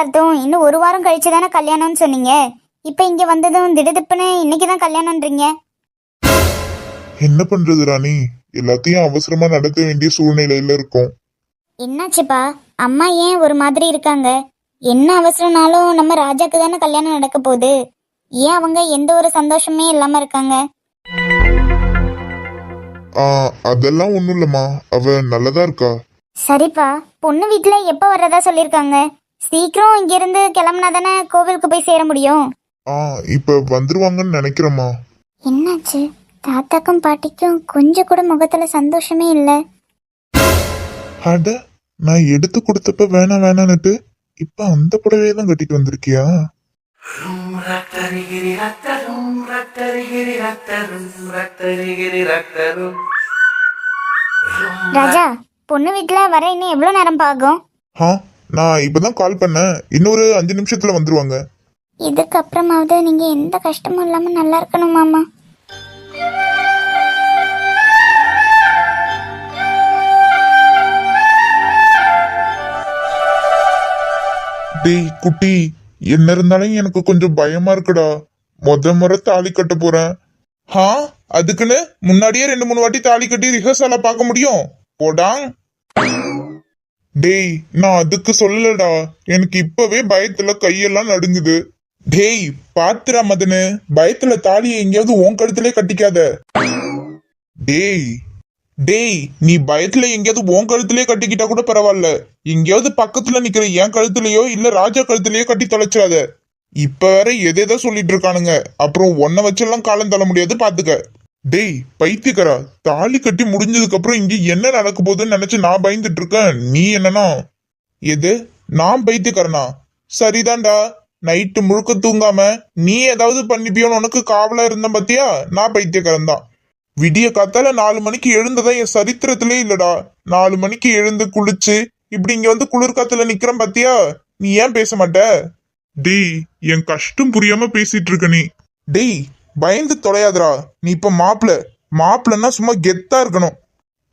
நிச்சயதார்த்தம் இன்னும் ஒரு வாரம் கழிச்சு தானே கல்யாணம்னு சொன்னீங்க? இப்போ இங்க வந்ததும் திடுதிப்புன்னு இன்னைக்கு தான் கல்யாணம்ன்றீங்க? என்ன பண்றது ராணி? எல்லாத்தையும் அவசரமா நடத்த வேண்டிய சூழ்நிலையில இருக்கோம். என்னாச்சுப்பா? அம்மா ஏன் ஒரு மாதிரி இருக்காங்க? என்ன அவசரம்னாலும் நம்ம ராஜாக்கு தானே கல்யாணம் நடக்க போகுது? ஏன் அவங்க எந்த ஒரு சந்தோஷமே இல்லாம இருக்காங்க? ஆ அதெல்லாம் ஒண்ணும் இல்லம்மா. அவ நல்லதா இருக்கா? சரிப்பா. பொண்ணு வீட்ல எப்போ வர்றதா சொல்லியிருக்காங்க? சீக்கிரம் இங்கிருந்து கிளம்புனா தானே கோவிலுக்கு போய் சேர முடியும்? ஆ இப்ப வந்துருவாங்கன்னு நினைக்கிறேம்மா. என்னாச்சு? தாத்தாக்கும் பாட்டிக்கும் கொஞ்சம் கூட முகத்துல சந்தோஷமே இல்லை. அட நான் எடுத்து கொடுத்தப்ப வேணாம் வேணான்னுட்டு இப்ப அந்த புடவையை தான் கட்டிட்டு வந்திருக்கியா? ரத்தரிகிரி ரத்தரும் ரத்தரிகிரி ரத்தரும் ரத்தரிகிரி ரத்தரும். ராஜா பொண்ணு வீட்ல வர இன்னும் எவ்வளோ நேரம் ஆகும்? ஆ நான் இப்பதான் கால் பண்ணேன். இன்னொரு அஞ்சு நிமிஷத்துல வந்துருவாங்க. இதுக்கப்புறமாவது நீங்க எந்த கஷ்டமும் இல்லாம நல்லா இருக்கணும் மாமா. டேய் குட்டி என்ன இருந்தாலும் எனக்கு கொஞ்சம் பயமா இருக்குடா. முத முறை தாலி கட்ட போறேன். ஹா அதுக்குன்னு முன்னாடியே ரெண்டு மூணு வாட்டி தாலி கட்டி ரிஹர்சலா பார்க்க முடியும்? போடாங். டேய் நான் அதுக்கு சொல்லலடா. எனக்கு இப்பவே பயத்துல கையெல்லாம் நடுங்குது. டேய் பாத்துரா மதனு. பயத்துல தாலியை எங்கேயாவது உன் கழுத்துலயே கட்டிக்காத. டேய் டேய் நீ பயத்துல எங்கேயாவது உன் கழுத்துலயே கட்டிக்கிட்டா கூட பரவாயில்ல. எங்கேயாவது பக்கத்துல நிக்கிற என் கழுத்துலயோ இல்ல ராஜா கழுத்துலயோ கட்டி தொலைச்சிடாத. இப்ப வேற எதேதோ சொல்லிட்டு இருக்கானுங்க. அப்புறம் உன்னை வச்செல்லாம் காலம் தள்ள முடியாது பாத்துக்க. டேய் பைத்தியக்காரா தாலி கட்டி முடிஞ்சதுக்கு அப்புறம் இங்க என்ன நடக்க போகுதுன்னு நினைச்சு நான் பயந்துட்டு இருக்கேன் நீ என்னன்னா? எது? நான் பைத்தியக்காரனா? சரிதான்டா. நைட்டு முழுக்க தூங்காம நீ ஏதாவது பண்ணிப்பியோன்னு உனக்கு காவலா இருந்தேன் பத்தியா? நான் பைத்தியக்காரன் தான். விடிய காத்தால நாலு மணிக்கு எழுந்ததா என் சரித்திரத்திலே இல்லடா. நாலு மணிக்கு எழுந்து குளிச்சு இப்படி இங்க வந்து குளிர்காத்துல நிக்கிறேன் பாத்தியா? நீ ஏன் பேச மாட்ட? டேய் என் கஷ்டம் புரியாம பேசிட்டு இருக்க நீ. டேய் பயந்து தொலையாதரா நீ இப்ப மாப்பிள. மாப்பிளன்னா சும்மா கெத்தா இருக்கணும்.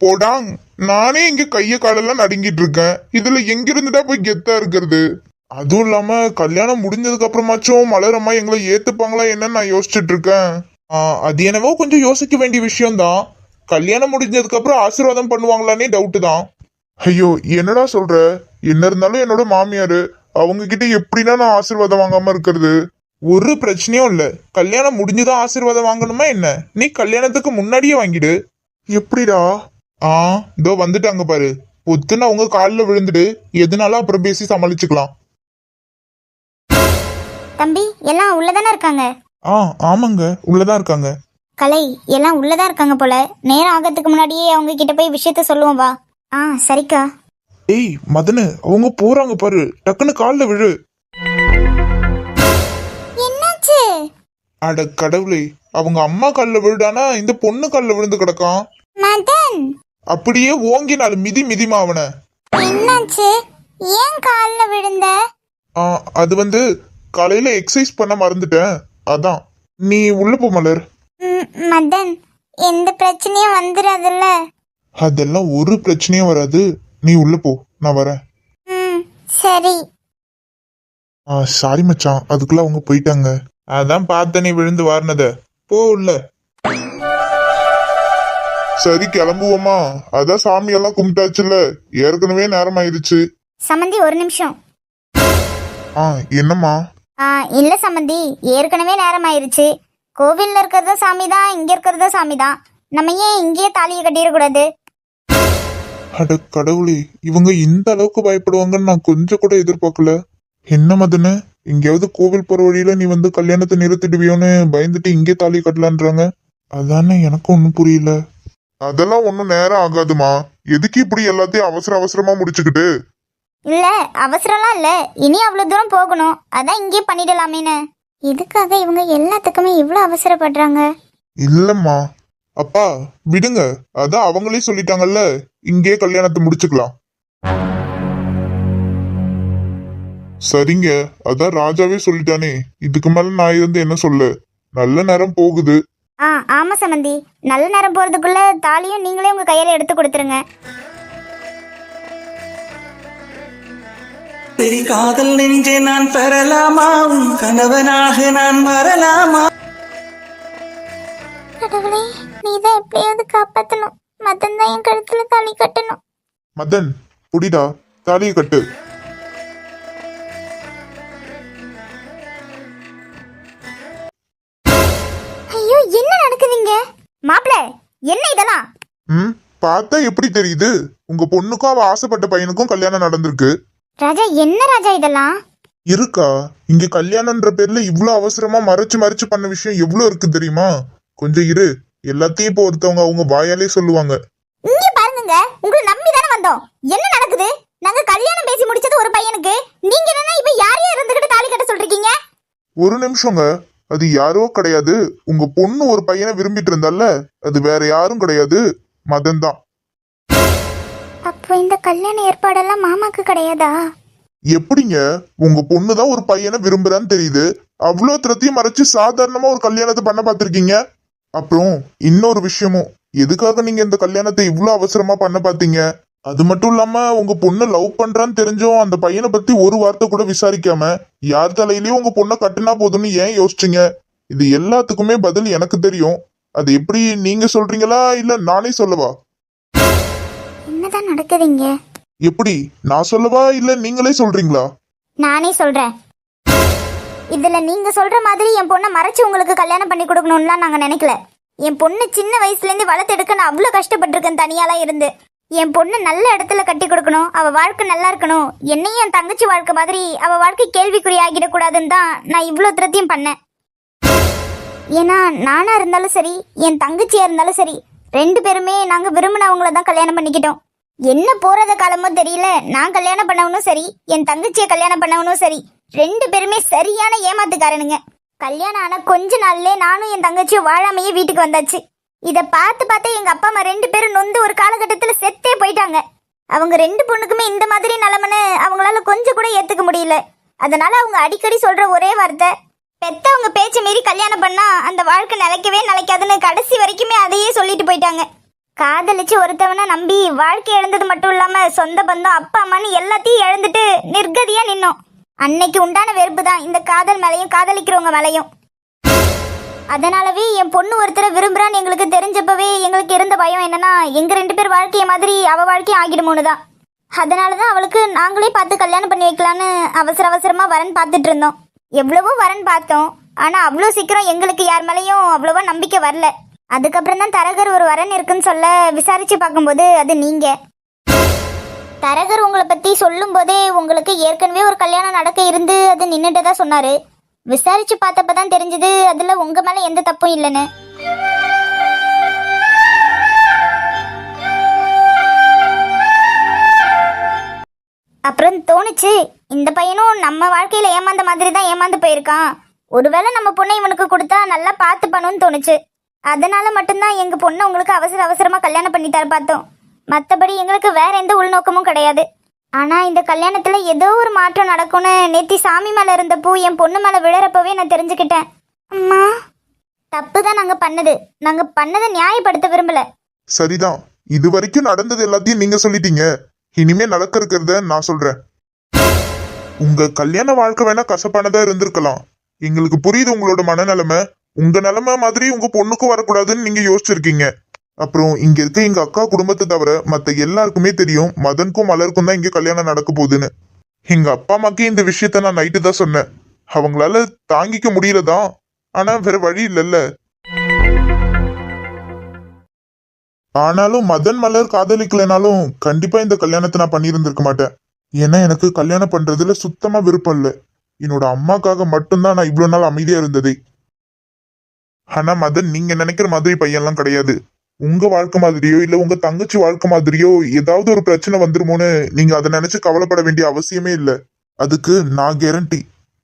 போடாங் நானே இங்க கைய காலெல்லாம் நடுங்கிட்டு இருக்கேன். இதுல எங்கிருந்துடா போய் கெத்தா இருக்கிறது? அதுவும் இல்லாம கல்யாணம் முடிஞ்சதுக்கு அப்புறமாச்சும் மலரம்மா எங்களை ஏத்துப்பாங்களா என்னன்னு நான் யோசிச்சுட்டு இருக்கேன். அது என்னவோ கொஞ்சம் யோசிக்க வேண்டிய விஷயம்தான். கல்யாணம் முடிஞ்சதுக்கு அப்புறம் ஆசீர்வாதம் பண்ணுவாங்களானே டவுட் தான். ஐயோ என்னடா சொல்ற? என்ன இருந்தாலும் என்னோட மாமியாரு அவங்க கிட்ட எப்படின்னா நான் ஆசீர்வாதம் வாங்காம இருக்கிறது? ஒரு பிரச்சனையும் இல்ல. கல்யாணம் முடிஞ்சுதான் ஆசீர்வாதம் வாங்கணுமா என்ன? நீ கல்யாணத்துக்கு முன்னாடியே வாங்கிடு. எப்படிடா? ஆ இதோ வந்துட்டாங்க பாரு. பொத்துன்னு அவங்க காலில் விழுந்துடு எதுனாலும் அப்புறம் பேசி சமாளிச்சுக்கலாம். தம்பி எல்லாம் உள்ளதானே இருக்காங்க? ஆ ஆமாங்க. உள்ளதான் இருக்காங்க. கலை எல்லாம் உள்ளதான் இருக்காங்க போல. நேரம் ஆகிறதுக்கு முன்னாடியே அவங்க கிட்ட போய் விஷயத்த சொல்லுவோம் வா. ஆ சரிக்கா. ஏய் மதனு அவங்க போறாங்க பாரு. டக்குன்னு காலில் விழு. அட கடவுளே அவங்க அம்மா காலில் விழுடானா இந்த பொண்ணு காலில் விழுந்து கிடக்கான். மதன்! அப்படியே ஓங்கினால மிதி மிதிமா அவனை. என்னாச்சு? ஏன் காலில் விழுந்த? ஆ, அது வந்து காலையில எக்ஸசைஸ் பண்ண மறந்துட்டேன். அதான். நீ உள்ள போ மலர். ம், மதன் எந்த பிரச்சனையும் வந்துடாதுல்ல அதெல்லாம் ஒரு பிரச்சனையும் வராது. நீ உள்ள போ நான் வரேன். ம் சரி. ஆ சாரி மச்சான். அதுக்குள்ள அவங்க போயிட்டாங்க. அதான் பார்த்த நீ விழுந்து வாரினத. போ உள்ள. சரி கிளம்புவோமா? அதான் சாமியெல்லாம் கும்பிட்டாச்சுல்ல ஏற்கனவே நேரம் ஆயிருச்சு சம்மந்தி ஒரு நிமிஷம். ஆ என்னம்மா? ஆ இல்ல சம்மந்தி ஏற்கனவே நேரம் ஆயிருச்சு கோவில்ல இருக்கிறதும் சாமி தான் இங்க இருக்கிறதும் சாமி தான் நம்ம ஏன் இங்கேயே தாலியை கட்டிடக்கூடாது? அட கடவுளே இவங்க இந்த அளவுக்கு பயப்படுவாங்கன்னு நான் கொஞ்சம் கூட எதிர்பார்க்கல. என்ன மதனு? எங்கேயாவது கோவில் போற வழியில நீ வந்து கல்யாணத்தை நிறுத்திடுவியோன்னு பயந்துட்டு இங்கே தாலி கட்டலான்றாங்க. அதானே எனக்கு ஒன்றும் புரியல. அதெல்லாம் ஒன்றும் நேரம் ஆகாதுமா. எதுக்கு இப்படி எல்லாத்தையும் அவசர அவசரமா முடிச்சுக்கிட்டு? இல்ல அவசரம்லாம் இல்ல. இனி அவ்வளவு தூரம் போகணும். அதான் இங்கேயே பண்ணிடலாமேன்னு. எதுக்காக இவங்க எல்லாத்துக்குமே இவ்வளவு அவசரப்படுறாங்க? இல்லம்மா. அப்பா விடுங்க. அதான் அவங்களே சொல்லிட்டாங்கல்ல. இங்கே கல்யாணத்தை முடிச்சுக்கலாம். சரிங்க அதான் ராஜாவே சொல்லிட்டானே. இதுக்கு மேல நான் இருந்து என்ன சொல்ல? நல்ல நேரம் போகுது. ஆ ஆமா சம்மந்தி நல்ல நேரம் போறதுக்குள்ள தாலியும் நீங்களே உங்க கையில எடுத்து கொடுத்துருங்க. பெரிய காதல் நெஞ்சை நான் பெறலாமா? உன் கணவனாக நான் வரலாமா கடவுளே நீ தான் எப்படியாவது காப்பாத்தணும். மதன் தான் என் கழுத்துல தாலி கட்டணும். மதன் புடிடா தாலியை கட்டு. மாப்பிள என்ன இதெல்லாம்? ம் பார்த்தா எப்படி தெரியுது? உங்க பொண்ணுக்கும் அவ ஆசைப்பட்ட பையனுக்கும் கல்யாணம் நடந்திருக்கு. ராஜா என்ன ராஜா இதெல்லாம்? இருக்கா? இங்க கல்யாணம்ன்ற பேர்ல இவ்ளோ அவசரமா மறைச்சு மறைச்சு பண்ண விஷயம் எவ்வளவு இருக்கு தெரியுமா? கொஞ்சம் இரு. எல்லாத்தையும் இப்போ ஒருத்தவங்க அவங்க வாயாலே சொல்லுவாங்க. இங்க பாருங்க உங்களை நம்பி தானே வந்தோம். என்ன நடக்குது? நாங்க கல்யாணம் பேசி முடிச்சது ஒரு பையனுக்கு. நீங்க என்னன்னா இப்ப யாரையும் இருந்துகிட்டு தாலி கட்ட சொல்றீங்க? ஒரு நிமிஷங்க. அது யாரோ கிடையாது. உங்க பொண்ணு ஒரு பையனை விரும்பிட்டு இருந்தால அது வேற யாரும் கிடையாது. மதன் தான் அப்போ இந்த கல்யாண ஏற்பாடெல்லாம் மாமாக்கு கிடையாதா? எப்படிங்க? உங்க பொண்ணு தான் ஒரு பையனை விரும்புறான்னு தெரியுது. அவ்வளோ திரத்தையும் மறைச்சு சாதாரணமா ஒரு கல்யாணத்தை பண்ண பார்த்திருக்கீங்க? அப்புறம் இன்னொரு விஷயமும். எதுக்காக நீங்க இந்த கல்யாணத்தை இவ்வளோ அவசரமா பண்ண பார்த்தீங்க? அது மட்டும் இல்லாம உங்க பொண்ணு லவ் பண்றான்னு தெரிஞ்சும் அந்த பையனை பத்தி ஒரு வார்த்தை கூட விசாரிக்காம யார் தலையிலயும் உங்க பொண்ணை கட்டினா போதும்னு ஏன் யோசிச்சீங்க? இது எல்லாத்துக்குமே பதில் எனக்கு தெரியும். அது எப்படி நீங்க சொல்றீங்களா? இல்ல நானே சொல்லவா? என்னதான் நடக்குதுங்க? எப்படி? நான் சொல்லவா? இல்ல நீங்களே சொல்றீங்களா? நானே சொல்றேன். இதுல நீங்க சொல்ற மாதிரி என் பொண்ணை மறைச்சு உங்களுக்கு கல்யாணம் பண்ணி கொடுக்கணும்லாம் நாங்க நினைக்கல. என் பொண்ணு சின்ன வயசுல இருந்து வளர்த்தெடுக்க நான் அவ்வளவு கஷ்டப்பட்டிருக்கேன் தனியாலாம் இருந்து. என் பொண்ணு நல்ல இடத்துல கட்டி கொடுக்கணும் அவ வாழ்க்கை நல்லா இருக்கணும். என்னையும் என் தங்கச்சி வாழ்க்கை மாதிரி அவ வாழ்க்கை கேள்விக்குறி ஆகிடக்கூடாதுன்னு தான் நான் இவ்வளோ திருத்தியும் பண்ணேன். ஏன்னா நானா இருந்தாலும் சரி என் தங்கச்சியா இருந்தாலும் சரி ரெண்டு பேருமே நாங்க விரும்பினவங்கள தான் கல்யாணம் பண்ணிக்கிட்டோம். என்ன போறத காலமோ தெரியல நான் கல்யாணம் பண்ணவனும் சரி என் தங்கச்சியை கல்யாணம் பண்ணவனும் சரி ரெண்டு பேருமே சரியான ஏமாத்துக்காரனுங்க. கல்யாணம் ஆன கொஞ்ச நாள்லயே நானும் என் தங்கச்சியும் வாழாமையே வீட்டுக்கு வந்தாச்சு. இத பார்த்து பார்த்து எங்க அப்பா அம்மா ரெண்டு பேரும் நொந்து ஒரு காலகட்டத்துல செத்தே போயிட்டாங்க. அவங்க ரெண்டு பொண்ணுக்குமே இந்த மாதிரி நிலமனு அவங்களால கொஞ்சம் கூட ஏத்துக்க முடியல. அதனால அவங்க அடிக்கடி சொல்ற ஒரே வார்த்தை பெத்தவங்க பேச்சை மீறி கல்யாணம் பண்ணா அந்த வாழ்க்கை நிலைக்கவே நிலைக்காதுன்னு கடைசி வரைக்குமே அதையே சொல்லிட்டு போயிட்டாங்க. காதலிச்சு ஒருத்தவனை நம்பி வாழ்க்கை இழந்தது மட்டும் இல்லாம சொந்த பந்தம் அப்பா அம்மான்னு எல்லாத்தையும் இழந்துட்டு நிர்கதியா நின்னோம். அன்னைக்கு உண்டான வெறுப்பு தான் இந்த காதல் மேலையும் காதலிக்கிறவங்க மேலையும். அதனாலவே என் பொண்ணு ஒருத்தரை விரும்புறான்னு எங்களுக்கு தெரிஞ்சப்பவே எங்களுக்கு இருந்த பயம் என்னன்னா எங்க ரெண்டு பேர் வாழ்க்கைய மாதிரி அவ வாழ்க்கையும் ஆகிடுமோன்னு தான் அதனாலதான் அவளுக்கு நாங்களே பார்த்து கல்யாணம் பண்ணி வைக்கலான்னு அவசர அவசரமா வரன் பார்த்துட்டு இருந்தோம். எவ்வளவோ வரன் பார்த்தோம். ஆனா அவ்வளோ சீக்கிரம் எங்களுக்கு யார் மேலேயும் அவ்வளோவா நம்பிக்கை வரல. அதுக்கப்புறம் தான் தரகர் ஒரு வரன் இருக்குன்னு சொல்ல விசாரிச்சு பார்க்கும்போது அது நீங்க. தரகர் உங்களை பத்தி சொல்லும் போதே உங்களுக்கு ஏற்கனவே ஒரு கல்யாணம் நடக்க இருந்து அது நின்னுட்டதா சொன்னாரு. விசாரிச்சு பார்த்தப்பதான் தெரிஞ்சது அதுல உங்க மேல எந்த தப்பும் இல்லைன்னு. அப்புறம் தோணுச்சு இந்த பையனும் நம்ம வாழ்க்கையில ஏமாந்த மாதிரி தான் ஏமாந்து போயிருக்கான். ஒருவேளை நம்ம பொண்ணை இவனுக்கு கொடுத்தா நல்லா பார்த்து பண்ணுன்னு தோணுச்சு. அதனால மட்டும்தான் எங்க பொண்ணை உங்களுக்கு அவசர அவசரமா கல்யாணம் பண்ணி தர பார்த்தோம். மற்றபடி எங்களுக்கு வேற எந்த உள்நோக்கமும் கிடையாது. ஆனா இந்த கல்யாணத்துல ஏதோ ஒரு மாற்றம் நடக்கும்னு நேத்தி சாமி மேல இருந்த பூ என் பொண்ணு மேல விழறப்பவே நான் தெரிஞ்சுக்கிட்டேன். அம்மா தப்பு தான் நாங்க பண்ணது. நாங்க பண்ணதை நியாயப்படுத்த விரும்பல. சரிதான். இது வரைக்கும் நடந்தது எல்லாத்தையும் நீங்க சொல்லிட்டீங்க. இனிமே நடக்க இருக்கிறத நான் சொல்றேன். உங்க கல்யாண வாழ்க்கை வேணா கசப்பானதா இருந்திருக்கலாம். எங்களுக்கு புரியுது உங்களோட மனநிலைமை. உங்க நிலைமை மாதிரி உங்க பொண்ணுக்கும் வரக்கூடாதுன்னு நீங்க யோசிச்சிருக்கீங்க. அப்புறம் இங்க இருக்க எங்க அக்கா குடும்பத்தை தவிர மத்த எல்லாருக்குமே தெரியும் மதனுக்கும் மலருக்கும் தான் இங்க கல்யாணம் நடக்க போகுதுன்னு. எங்க அப்பா அம்மாக்கே இந்த விஷயத்த நான் நைட்டு தான் சொன்னேன். அவங்களால தாங்கிக்க முடியலதான் ஆனா வேற வழி இல்லைல்ல. ஆனாலும் மதன் மலர் காதலிக்கலைனாலும் கண்டிப்பா இந்த கல்யாணத்தை நான் பண்ணியிருந்திருக்க மாட்டேன். ஏன்னா எனக்கு கல்யாணம் பண்றதுல சுத்தமா விருப்பம் இல்லை. என்னோட அம்மாக்காக மட்டும்தான் நான் இவ்வளவு நாள் அமைதியா இருந்ததே. ஆனா மதன் நீங்க நினைக்கிற மாதிரி பையன்லாம் கிடையாது. உங்க வாழ்க்கை மாதிரியோ இல்ல உங்க தங்கச்சி வாழ்க்கை மாதிரியோ ஏதாவது ஒரு பிரச்சனை வந்துருமோன்னு நீங்க அதை நினைச்சு கவலைப்பட வேண்டிய அவசியமே இல்ல. அதுக்கு நான் கேரண்டி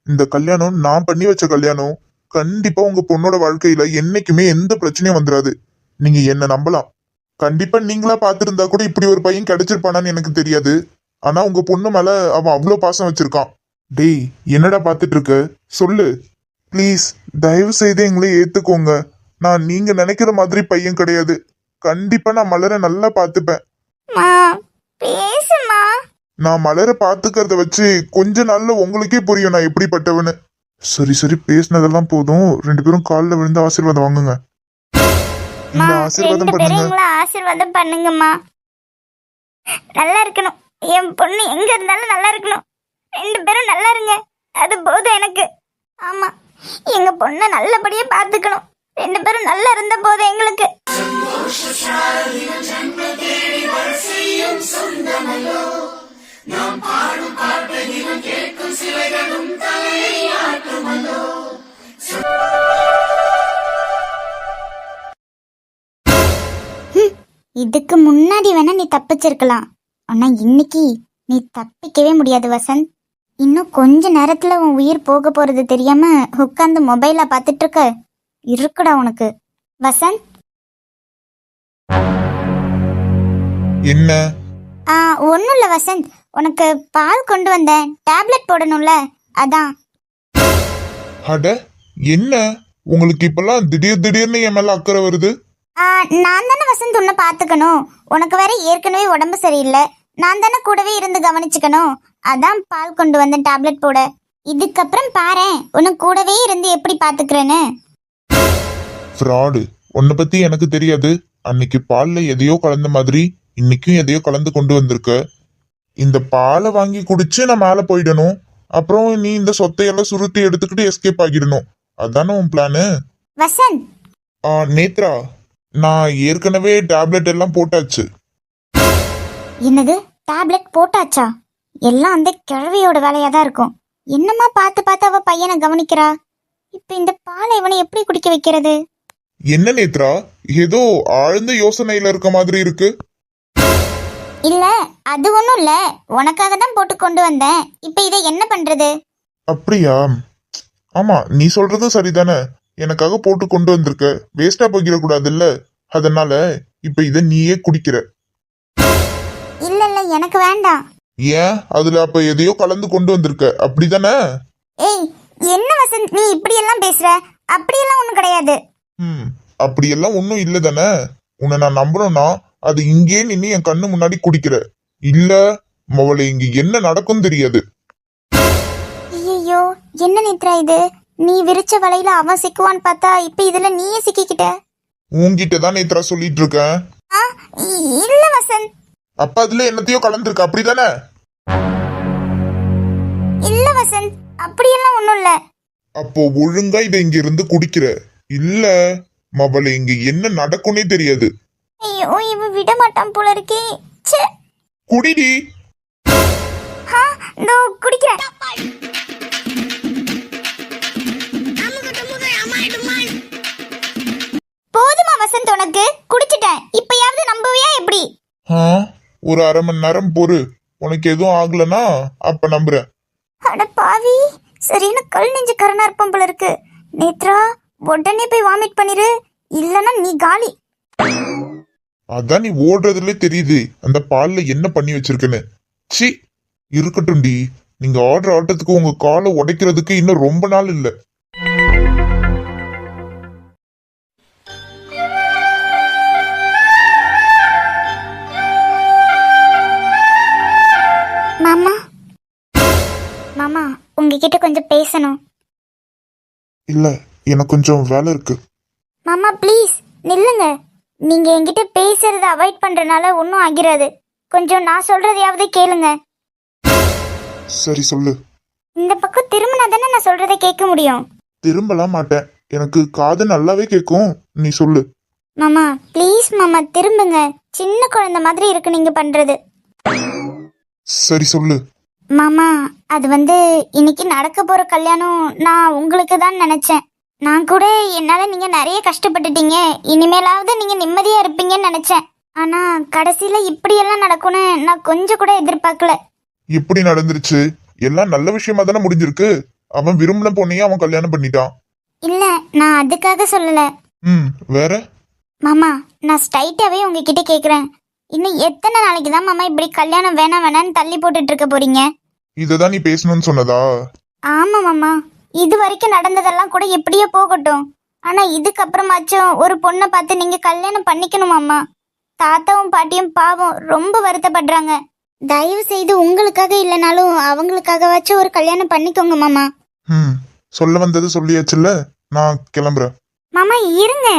இந்த கல்யாணம் நான் பண்ணி வச்ச கல்யாணம் கண்டிப்பா உங்க பொண்ணோட வாழ்க்கையில என்னைக்குமே எந்த பிரச்சனையும் வந்துடாது நீங்க என்ன நம்பலாம். கண்டிப்பா நீங்களா பார்த்திருந்தா கூட இப்படி ஒரு பையன் கிடைச்சிருப்பானான்னு எனக்கு தெரியாது. ஆனா உங்க பொண்ணு மேல அவன் அவ்வளோ பாசம் வச்சிருக்கான். டேய் என்னடா பாத்துட்டு இருக்க? சொல்லு. ப்ளீஸ் தயவு செய்து எங்களை ஏத்துக்கோங்க. நான் நீங்க நினைக்கிற மாதிரி பையன் கிடையாது. கண்டிப்பா நான் மலரை நல்லா பார்த்துப்பேன். மா பேசுமா. நான் மலரை பாத்துக்கிறத வச்சு கொஞ்ச நாள்ல உங்களுக்கே புரியும் நான் எப்படிப்பட்டவன்னு சரி சரி பேசினதெல்லாம் போதும். ரெண்டு பேரும் காலில் விழுந்து ஆசீர்வாதம் வாங்குங்க. மா இந்த ஆசீர்வாதம் பேரும் பண்ணுங்க. எங்களை ஆசீர்வாதம் பண்ணுங்கம்மா. நல்லா இருக்கணும். என் பொண்ணு எங்க இருந்தாலும் நல்லா இருக்கணும். ரெண்டு பேரும் நல்லா இருங்க. அது போதும் எனக்கு. ஆமா எங்க பொண்ணை நல்லபடியா பார்த்துக்கணும். ரெண்டு பேரும் நல்லா இருந்த போதும் எங்களுக்கு இதுக்கு முன்னாடி வேணா நீ தப்பிச்சிருக்கலாம். ஆனா இன்னைக்கு நீ தப்பிக்கவே முடியாது வசந்த். இன்னும் கொஞ்ச நேரத்துல உன் உயிர் போக போறது தெரியாம உட்காந்து மொபைல பார்த்துட்டு இருக்க. இருக்குடா உனக்கு. வசந்த்? என்ன? ஆ ஒன்றும் இல்லை வசந்த். உனக்கு பால் கொண்டு வந்தேன். டேப்லெட் போடணும்ல. அதான். அட என்ன? உங்களுக்கு இப்பெல்லாம் திடீர் திடீர்னு என் மேல அக்கறை வருது? ஆ, நான் தானே வசந்த் உன்னை பார்த்துக்கணும். உனக்கு வேற ஏற்கனவே உடம்பு சரியில்லை. நான் தானே கூடவே இருந்து கவனிச்சுக்கணும். அதான் பால் கொண்டு வந்தேன் டேப்லெட் போட. இதுக்கப்புறம் பாரேன். உனக்கு கூடவே இருந்து எப்படி பார்த்துக்கிறேன்னு? ஃப்ராடு உன்னை பத்தி எனக்கு தெரியாது. அன்னைக்கு பால்ல எதையோ கலந்த மாதிரி இன்னைக்கும் எதையோ கலந்து கொண்டு வந்திருக்க. இந்த பாலை வாங்கி குடிச்சு நான் மேல போயிடணும். அப்புறம் நீ இந்த சொத்தையெல்லாம் சுருட்டி எடுத்துக்கிட்டு எஸ்கேப் ஆகிடணும். அதானே உன் பிளானு வசந்த். ஆ, நேத்ரா நான் ஏற்கனவே டேப்லெட் எல்லாம் போட்டாச்சு. என்னது? டேப்லெட் போட்டாச்சா? எல்லாம் அந்த கிழவியோட வேலையா தான் இருக்கும். என்னம்மா பார்த்து பார்த்து அவ பையனை கவனிக்கிறா? இப்ப இந்த பாலை இவனை எப்படி குடிக்க வைக்கிறது? என்ன நேத்ரா? ஏதோ ஆழ்ந்த யோசனையில இருக்க மாதிரி இருக்கு. இல்ல அது ஒண்ணும் இல்ல. உனக்காக தான் போட்டு கொண்டு வந்தேன். இப்ப இதை என்ன பண்றது? அப்படியா? ஆமா நீ சொல்றதும் சரிதானே. எனக்காக போட்டு கொண்டு வந்திருக்க. வேஸ்டா போயிடக்கூடாதுல்ல. அதனால இப்ப இத நீயே குடிக்கிற. இல்ல இல்ல எனக்கு வேண்டாம். ஏன்? அதுல அப்ப எதையோ கலந்து கொண்டு வந்திருக்க. அப்படிதானே? ஏய் என்ன வசந்த் நீ இப்படி எல்லாம் பேசுற? அப்படியெல்லாம் ஒண்ணும் கிடையாது. ம். அப்படியெல்லாம் ஒன்றும் இல்லை தானே? உன்னை நான் நம்பணும்னா அது இங்கே நின்று என் கண்ணு முன்னாடி குடிக்கிற. இல்ல மவளை இங்க என்ன நடக்கும் தெரியாது. ஐயோ என்ன நேத்ரா இது? நீ விரிச்ச வலையில அவன் சிக்குவான்னு பார்த்தா இப்ப இதுல நீயே சிக்கிக்கிட்ட? உன்கிட்ட தான் நேத்ரா சொல்லிட்டு இருக்கேன். ஆ இ- இல்ல வசந்த். அப்ப அதுல என்னத்தையோ கலந்துருக்க அப்படிதானே? இல்ல வசந்த் அப்படியெல்லாம் ஒண்ணும் இல்ல. அப்போ ஒழுங்கா இதை இங்க இருந்து குடிக்கிற. இல்ல மவளை இங்க என்ன நடக்கும்னே தெரியாது. ஐயோ இவன் விட மாட்டான் போல இருக்கே. ச்சே. குடிடி. ஆ இதோ குடிக்கிறேன். போதுமா வசந்த் உனக்கு? குடிச்சிட்டேன். இப்பயாவது நம்புவியா எப்படி? ஆ ஒரு அரை மணி நேரம் பொறு. உனக்கு எதுவும் ஆகலனா அப்ப நம்புறேன். அட பாவி. சரியான கல் நெஞ்சு கரணா இருப்பான் போல இருக்கு. நேத்ரா உடனே போய் வாமிட் பண்ணிரு. இல்லனா நீ காலி. அதான் நீ ஓடுறதுல தெரியுது. அந்த பால்ல என்ன பண்ணி வச்சிருக்கேன்னு. சி இருக்கட்டும்டி நீங்க ஆடுற ஆட்டத்துக்கு உங்க காலை உடைக்கிறதுக்கு இன்னும் ரொம்ப நாள் இல்ல. மாமா. மாமா உங்ககிட்ட கொஞ்சம் பேசணும். இல்ல. எனக்கு கொஞ்சம் வேலை இருக்கு. மாமா ப்ளீஸ் நில்லுங்க. நீங்க என்கிட்ட பேசுறத அவாய்ட் பண்றனால ஒன்றும் ஆகிராது. கொஞ்சம் நான் சொல்றதையாவது கேளுங்க. சரி சொல்லு. இந்த பக்கம் திரும்பினா தானே நான் சொல்றதை கேட்க முடியும். திரும்பலாம் மாட்டேன். எனக்கு காது நல்லாவே கேட்கும். நீ சொல்லு. மாமா ப்ளீஸ் மாமா திரும்புங்க. சின்ன குழந்தை மாதிரி இருக்கு நீங்க பண்றது. சரி சொல்லு. மாமா அது வந்து இன்னைக்கு நடக்க போற கல்யாணம் நான் உங்களுக்கு தான் நினைச்சேன். நான் கூட என்னால நீங்க நிறைய கஷ்டப்பட்டுட்டீங்க. இனிமேலாவது நீங்க நிம்மதியா இருப்பீங்கன்னு நினைச்சேன். ஆனா கடைசியில இப்படி எல்லாம் நடக்கும்னு நான் கொஞ்சம் கூட எதிர்பார்க்கல. எப்படி நடந்துருச்சு. எல்லாம் நல்ல விஷயமா தானே முடிஞ்சிருக்கு. அவன் விரும்பின பொண்ணையே அவன் கல்யாணம் பண்ணிட்டான். இல்ல நான் அதுக்காக சொல்லல. ம் வேற? மாமா நான் ஸ்ட்ரைட்டாவே உங்ககிட்ட கேக்குறேன். இன்னும் எத்தனை நாளைக்கு தான் மாமா இப்படி கல்யாணம் வேணாம் வேணாம்னு தள்ளி போட்டுட்டு இருக்க போறீங்க? இததான் நீ பேசணும்னு சொன்னதா? ஆமா மாமா. இது வரைக்கும் நடந்ததெல்லாம் கூட எப்படியோ போகட்டும். ஆனா இதுக்கப்புறமாச்சும் ஒரு பொண்ணை பார்த்து நீங்க கல்யாணம் பண்ணிக்கணும் மாமா தாத்தாவும் பாட்டியும் பாவம் ரொம்ப வருத்தப்படுறாங்க. தயவு செய்து உங்களுக்காக இல்லைனாலும் அவங்களுக்காகவாச்சும் ஒரு கல்யாணம் பண்ணிக்கோங்க மாமா. ம் சொல்ல வந்தது சொல்லியாச்சுல்ல? நான் கிளம்புறேன். மாமா இருங்க.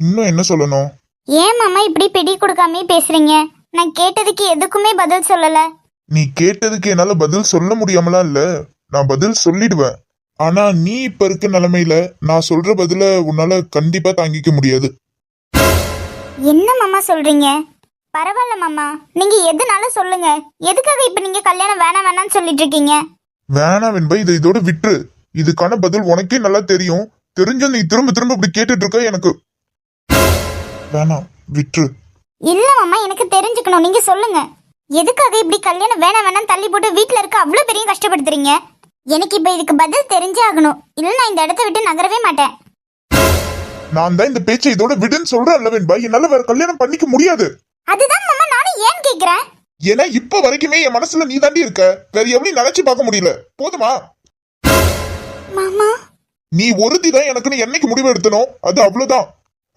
இன்னும் என்ன சொல்லணும்? ஏன் மாமா இப்படி பிடி கொடுக்காம பேசுறீங்க? நான் கேட்டதுக்கு எதுக்குமே பதில் சொல்லல. நீ கேட்டதுக்கு என்னால பதில் சொல்ல முடியாமலாம் இல்ல? நான் பதில் சொல்லிடுவேன். ஆனா நீ இப்ப இருக்க நிலைமையில நான் சொல்ற பதில உன்னால கண்டிப்பா தாங்கிக்க முடியாது. என்ன மாமா சொல்றீங்க? பரவாயில்ல மாமா. நீங்க எதுனாலும் சொல்லுங்க. எதுக்காக இப்ப நீங்க கல்யாணம் வேணாம் வேணாம்னு சொல்லிட்டு இருக்கீங்க? வேணாம் வெண்பா இதை இதோட விட்டுரு. இதுக்கான பதில் உனக்கே நல்லா தெரியும். தெரிஞ்சும் நீ திரும்ப திரும்ப இப்படி கேட்டுட்டு இருக்க எனக்கு. வேணாம் விட்டுரு. இல்ல மாமா எனக்கு தெரிஞ்சுக்கணும். நீங்க சொல்லுங்க. எதுக்காக இப்படி கல்யாணம் வேணாம் வேணாம் தள்ளி போட்டு வீட்ல இருக்க அவ்வளவு பெரிய கஷ்டப்படுத்துறீங்க? எனக்கு இப்ப இதுக்கு பதில் தெரிஞ்சே ஆகணும். இல்ல நான் இந்த இடத்த விட்டு நகரவே மாட்டேன். நான் தான் இந்த பேச்சை இதோட விடுன்னு சொல்றேன்ல வெண்பா என்னால வேற கல்யாணம் பண்ணிக்க முடியாது. அதுதான் மாமா நானும் ஏன் கேக்குறேன்? ஏன்னா இப்ப வரைக்குமே என் மனசுல நீ தாண்டி இருக்க. வேற எப்படி நினைச்சு பார்க்க முடியல. போதுமா? மாமா. நீ ஒருத்தி தான் எனக்குன்னு என்னைக்கு முடிவு எடுத்தனோ அது அவ்வளவுதான்.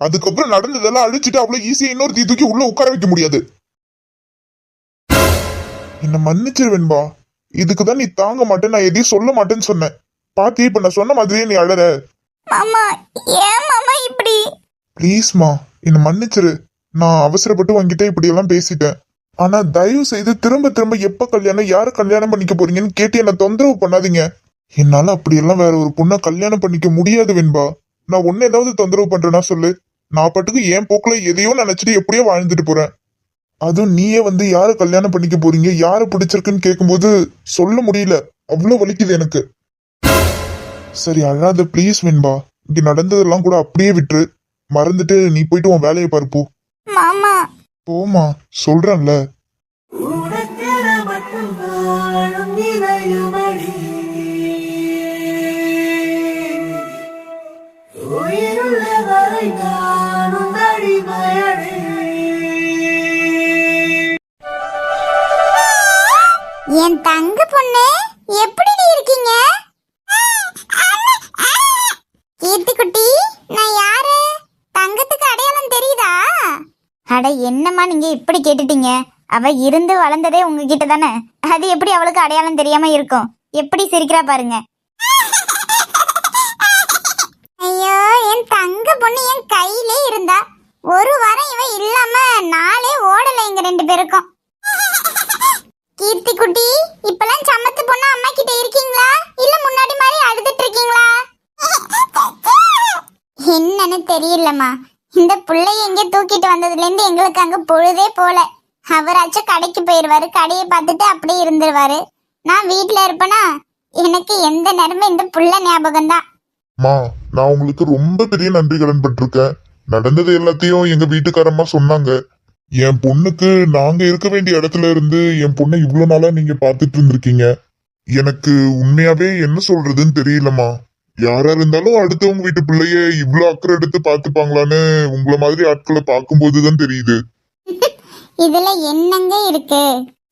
அதுக்கப்புறம் நடந்ததெல்லாம் அழிச்சிட்டு அவ்வளவு ஈஸியா இன்னொரு தீ தூக்கி உள்ள உட்கார வைக்க முடியாது. என்ன மன்னிச்சிரு வெண்பா இதுக்கு தான் நீ தாங்க மாட்டேன் நான் எதையும் சொல்ல மாட்டேன்னு சொன்னேன். பாத்தி இப்ப நான் சொன்ன மாதிரியே நீ அழற. மாமா ஏன் மாமா இப்படி? ப்ளீஸ்மா என்ன மன்னிச்சிரு. நான் அவசரப்பட்டு உன்கிட்ட இப்படி எல்லாம் பேசிட்டேன். ஆனா தயவு செய்து திரும்ப திரும்ப எப்ப கல்யாணம் யார கல்யாணம் பண்ணிக்க போறீங்கன்னு கேட்டு என்ன தொந்தரவு பண்ணாதீங்க. என்னால அப்படியெல்லாம் வேற ஒரு பொண்ணை கல்யாணம் பண்ணிக்க முடியாது வெண்பா. நான் ஒன்னு ஏதாவது தொந்தரவு பண்றேன்னா சொல்லு. நான் பாட்டுக்கு என் போக்குல எதையோ நினைச்சிட்டு எப்படியோ வாழ்ந்துட்டு போறேன். அதுவும் நீயே வந்து யார கல்யாணம் பண்ணிக்க போறீங்க? யார பிடிச்சிருக்குன்னு கேட்கும்போது சொல்ல முடியல. அவ்வளவு வலிக்குது எனக்கு. சரி அழாத ப்ளீஸ் வெண்பா. இங்க நடந்ததெல்லாம் கூட அப்படியே விட்டுரு. மறந்துட்டு நீ போயிட்டு உன் வேலையை பாரு போ. மாமா. போமா சொல்றேன்ல. உனக்கென மட்டும் வாழும் இதயமடி என்னம்மா நீங்க இப்படி கேட்டுட்டீங்க? அவ இருந்து வளர்ந்ததே உங்ககிட்ட தானே? அது எப்படி அவளுக்கு அடையாளம் தெரியாம இருக்கும்? எப்படி சிரிக்கிறா பாருங்க. ஐயோ என் தங்க பொண்ணு என் கையிலே இருந்தா. ஒரு வாரம் இவ இல்லாம நாளே ஓடல எங்க ரெண்டு பேருக்கும். கீர்த்தி குட்டி இப்பெல்லாம் சமத்து பொண்ணு அம்மா கிட்ட இருக்கீங்களா? இல்ல முன்னாடி மாதிரி அழுதுட்டு இருக்கீங்களா? என்னன்னு தெரியலம்மா. இந்த பிள்ளைய எங்க தூக்கிட்டு வந்ததுல இருந்து எங்களுக்கு அங்க பொழுதே போல. அவராச்சும் கடைக்கு போயிருவாரு கடையை பார்த்துட்டு அப்படியே இருந்துருவாரு. நான் வீட்டுல இருப்பேனா? எனக்கு எந்த நேரமும் இந்த புள்ள ஞாபகம் தான் மா நான் உங்களுக்கு ரொம்ப பெரிய நன்றி கடன் பட்டிருக்கேன். நடந்தது எல்லாத்தையும் எங்க வீட்டுக்காரம்மா சொன்னாங்க. என் பொண்ணுக்கு நாங்க இருக்க வேண்டிய இடத்துல இருந்து என் பொண்ணை இவ்வளவு நாளா நீங்க பார்த்துட்டு இருந்திருக்கீங்க. எனக்கு உண்மையாவே என்ன சொல்றதுன்னு தெரியலம்மா. யாரா இருந்தாலும் அடுத்தவங்க வீட்டு பிள்ளைய இவ்ளோ அக்கறை எடுத்து பார்த்துப்பாங்களான்னு உங்களை மாதிரி ஆட்களை பார்க்கும்போதுதான் தெரியுது. இதுல என்னங்க இருக்கு?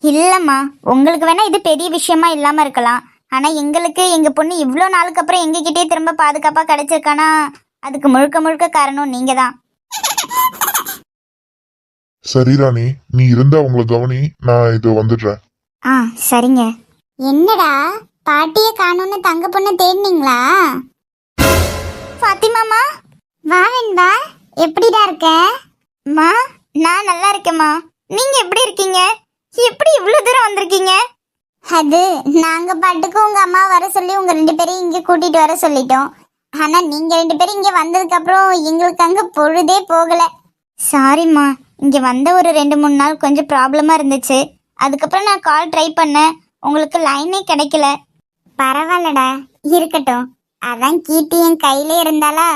இல்லம்மா உங்களுக்கு வேணா இது பெரிய விஷயமா இல்லாம இருக்கலாம். ஆனா எங்களுக்கு எங்க பொண்ணு இவ்வளோ நாளுக்கு அப்புறம் எங்ககிட்டயே திரும்ப பாதுகாப்பா கிடைச்சிருக்கானா? அதுக்கு முழுக்க முழுக்க காரணம் நீங்க தான் சரி ராணி நீ இருந்தா அவங்கள கவனி நான் இது வந்துடுறேன். ஆ சரிங்க. என்னடா? பாட்டிய காணோன்னு தங்க பொண்ணு தேடினீங்களா? பாத்திமாமா வா வெண்பா எப்படிடா இருக்க? மா நான் நல்லா இருக்கேம்மா. நீங்க எப்படி இருக்கீங்க? எப்படி இவ்வளவு தூரம் வந்திருக்கீங்க? அது நாங்க பாட்டுக்கு உங்க அம்மா வர சொல்லி உங்க ரெண்டு பேரையும் இங்க கூட்டிட்டு வர சொல்லிட்டோம். ஆனா நீங்க ரெண்டு பேரும் இங்க வந்ததுக்கு அப்புறம் எங்களுக்கு அங்க பொழுதே போகல. சாரிம்மா இங்க வந்த ஒரு ரெண்டு மூணு நாள் கொஞ்சம் ப்ராப்ளமா இருந்துச்சு. அதுக்கப்புறம் நான் கால் ட்ரை பண்ணேன். உங்களுக்கு லைனே கிடைக்கல. பரவாயில்லடா. இருக்கட்டும். அதான் கீட்டி என் கையில இருந்தாலா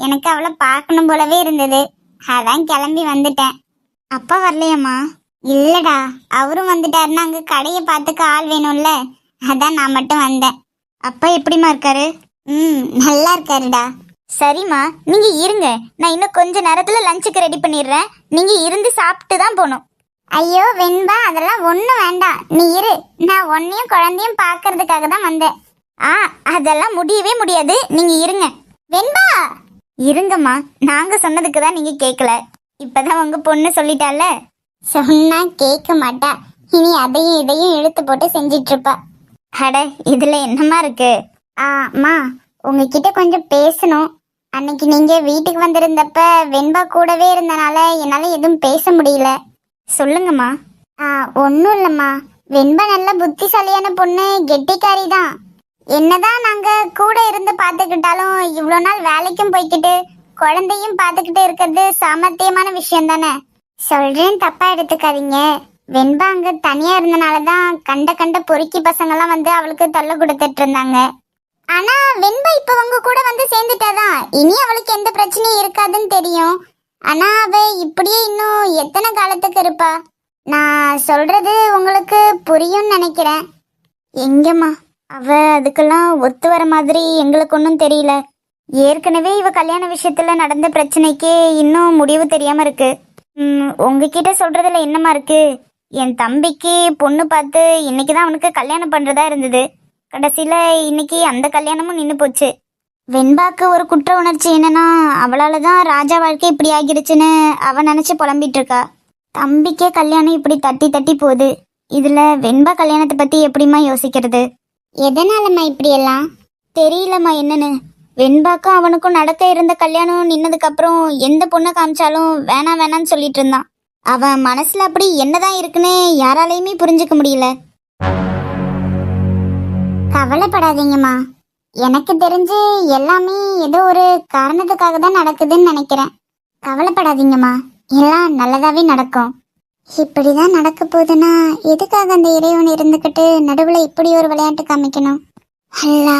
எனக்கு அவளை பார்க்கணும் போலவே இருந்தது. அதான் கிளம்பி வந்துட்டேன். அப்பா வரலையம்மா? இல்லடா. அவரும் வந்துட்டாருன்னா அங்க கடையை பார்த்துக்க ஆள் வேணும்ல. அதான் நான் மட்டும் வந்தேன். அப்பா எப்படிம்மா இருக்காரு? ம் நல்லா இருக்காருடா. சரிம்மா நீங்க இருங்க. நான் இன்னும் கொஞ்ச நேரத்துல லஞ்சுக்கு ரெடி பண்ணிடுறேன். நீங்க இருந்து சாப்பிட்டு தான் போகணும் ஐயோ வெண்பா அதெல்லாம் ஒன்றும் வேண்டாம். நீ இரு. நான் ஒன்னையும் குழந்தையும் பார்க்கறதுக்காக தான் வந்தேன். ஆ அதெல்லாம் முடியவே முடியாது. நீங்க இருங்க. வெண்பா! இருங்கம்மா. நாங்க சொன்னதுக்கு தான் நீங்க கேட்கல இப்பதான் உங்க பொண்ணு சொல்லிட்டால? சொன்னா கேட்க மாட்டா. இனி அதையும் இதையும் இழுத்து போட்டு செஞ்சிட்டு இருப்பா அட இதுல என்னமா இருக்கு? ஆமா உங்ககிட்ட கொஞ்சம் பேசணும். அன்னைக்கு நீங்க வீட்டுக்கு வந்திருந்தப்ப வெண்பா கூடவே இருந்தனால என்னால எதுவும் பேச முடியல. சொல்லுங்கம்மா. ஒன்றும் இல்லைம்மா. வெண்பா நல்ல புத்திசாலியான பொண்ணு கெட்டிக்காரி தான் என்னதான் நாங்க கூட இருந்து பார்த்துக்கிட்டாலும் இவ்வளோ நாள் வேலைக்கும் போய்க்கிட்டு குழந்தையும் பார்த்துக்கிட்டு இருக்கிறது சாமர்த்தியமான விஷயம் தானே சொல்றேன் தப்பா எடுத்துக்காதீங்க. வெண்பா அங்க தனியா இருந்தனால தான் கண்ட கண்ட பொறுக்கி பசங்கெல்லாம் வந்து அவளுக்கு தொல்லை கொடுத்துட்டு இருந்தாங்க ஆனா வெண்பா இப்ப உங்க கூட வந்து சேர்ந்துட்டாதான். இனி அவளுக்கு எந்த பிரச்சனையும் இருக்காதுன்னு தெரியும். ஆனா அவ இப்படியே இன்னும் எத்தனை காலத்துக்கு இருப்பா? நான் சொல்றது உங்களுக்கு புரியும்னு நினைக்கிறேன். எங்கம்மா? அவ அதுக்கெல்லாம் ஒத்து வர மாதிரி எங்களுக்கு ஒன்றும் தெரியல. ஏற்கனவே இவ கல்யாண விஷயத்துல நடந்த பிரச்சனைக்கு இன்னும் முடிவு தெரியாம இருக்கு. ம், உங்ககிட்ட சொல்றதுல என்னமா இருக்கு? என் தம்பிக்கு பொண்ணு பார்த்து இன்னைக்கு தான் அவனுக்கு கல்யாணம் பண்றதா இருந்தது. கடைசியில இன்னைக்கு அந்த கல்யாணமும் நின்று போச்சு. வெண்பாக்கு ஒரு குற்ற உணர்ச்சி என்னன்னா அவளால தான் ராஜா வாழ்க்கை இப்படி ஆகிருச்சுன்னு அவ நினைச்சு புலம்பிட்டு இருக்கா தம்பிக்கே கல்யாணம் இப்படி தட்டி தட்டி போகுது. இதுல வெண்பா கல்யாணத்தை பத்தி எப்படிம்மா யோசிக்கிறது? எதனாலம்மா இப்படி எல்லாம் தெரியலம்மா என்னன்னு. வெண்பாக்கும் அவனுக்கும் நடக்க இருந்த கல்யாணம் நின்னதுக்கு அப்புறம் எந்த பொண்ணை காமிச்சாலும் வேணாம் வேணாம்னு சொல்லிட்டு இருந்தான். அவன் மனசுல அப்படி என்னதான் இருக்குன்னு யாராலையுமே புரிஞ்சுக்க முடியல. கவலைப்படாதீங்கம்மா. எனக்கு தெரிஞ்சு எல்லாமே ஏதோ ஒரு காரணத்துக்காக தான் நடக்குதுன்னு நினைக்கிறேன். கவலைப்படாதீங்கம்மா. எல்லாம் நல்லதாவே நடக்கும். இப்படிதான் நடக்க போகுதுன்னா எதுக்காக அந்த இறைவன் இருந்துக்கிட்டு நடுவுல இப்படி ஒரு விளையாட்டு காமிக்கணும்? அல்லா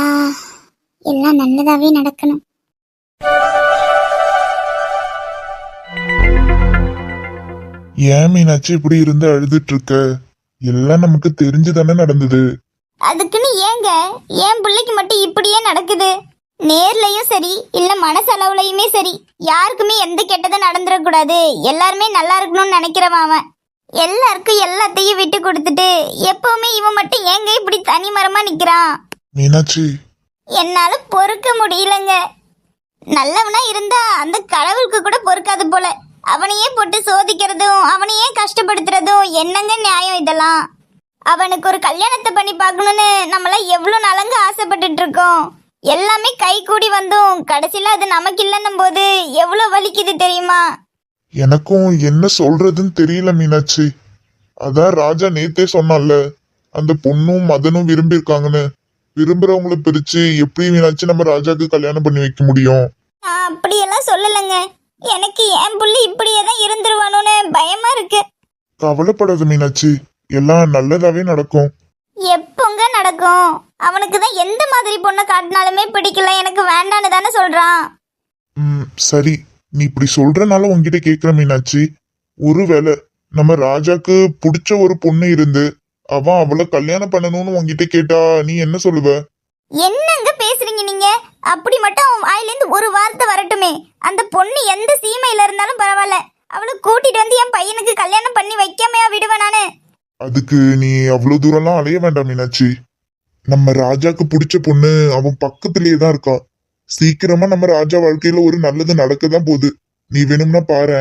எல்லாம் நல்லதாவே நடக்கணும். ஏன் மீனாட்சி இப்படி இருந்து அழுதுட்டு இருக்க? எல்லாம் நமக்கு தெரிஞ்சு தானே நடந்தது. அதுக்குன்னு ஏங்க என் பிள்ளைக்கு மட்டும் இப்படியே நடக்குது. நேர்லயும் சரி இல்ல மனசளவுலயுமே சரி. யாருக்குமே எந்த கெட்டதும் நடந்துடக்கூடாது எல்லாருமே நல்லா இருக்கணும்னு நினைக்கிறவன் அவன். எல்லாருக்கும் எல்லாத்தையும் விட்டு கொடுத்துட்டு எப்பவுமே இவன் மட்டும் ஏங்க இப்படி தனி மரமா நிக்கிறான்? மீனாட்சி. என்னால பொறுக்க முடியலங்க. நல்லவனா இருந்தா அந்த கடவுளுக்கு கூட பொறுக்காது போல. அவனையே போட்டு சோதிக்கிறதும் அவனையே கஷ்டப்படுத்துறதும் என்னங்க நியாயம் இதெல்லாம்? அவனுக்கு ஒரு கல்யாணத்தை பண்ணி பார்க்கணும்னு நம்மளாம் எவ்வளோ நலங்க ஆசைப்பட்டுட்டு இருக்கோம் எல்லாமே கை கூடி வந்தும் கடைசியில் அது நமக்கு இல்லைன்னும் போது எவ்வளோ வலிக்குது தெரியுமா? எனக்கும் என்ன சொல்றதுன்னு தெரியல மீனாட்சி. அதான் ராஜா நேத்தே சொன்னான்ல அந்த பொண்ணும் மதனும் விரும்பி இருக்காங்கன்னு விரும்புறவங்கள பிரிச்சு எப்படி மீனாட்சி நம்ம ராஜாக்கு கல்யாணம் பண்ணி வைக்க முடியும்? நான் அப்படியெல்லாம் சொல்லலைங்க. எனக்கு என் புள்ளி இப்படியே தான் இருந்துருவானோன்னு பயமா இருக்கு. கவலைப்படாத மீனாட்சி. எல்லாம் நல்லதாவே நடக்கும். எப்போங்க நடக்கும்? அவனுக்கு தான் எந்த மாதிரி பொண்ணை காட்டினாலுமே பிடிக்கல எனக்கு வேண்டான்னு தானே சொல்றான். ம் சரி. நீ இப்படி சொல்றனால உன்கிட்ட கேக்குற மீனாட்சி. ஒருவேளை நம்ம ராஜாக்கு பிடிச்ச ஒரு பொண்ணு இருந்து அவன் அவளை கல்யாணம் பண்ணணும்னு உன்கிட்ட கேட்டா நீ என்ன சொல்லுவ? என்னங்க பேசுறீங்க நீங்க? அப்படி மட்டும் அவன் வாயிலேருந்து ஒரு வார்த்தை வரட்டுமே. அந்த பொண்ணு எந்த சீமையில இருந்தாலும் பரவாயில்ல. அவளை கூட்டிட்டு வந்து என் பையனுக்கு கல்யாணம் பண்ணி வைக்காமையா விடுவேன் நானு. அதுக்கு நீ அவ்வளவு தூரம்லாம் அலைய வேண்டாம் மீனாட்சி. நம்ம ராஜாக்கு பிடிச்ச பொண்ணு அவன் பக்கத்திலேயே தான் இருக்கா. சீக்கிரமா நம்ம ராஜா வாழ்க்கையில ஒரு நல்லது நடக்க தான் போகுது. நீ வேணும்னா பாரு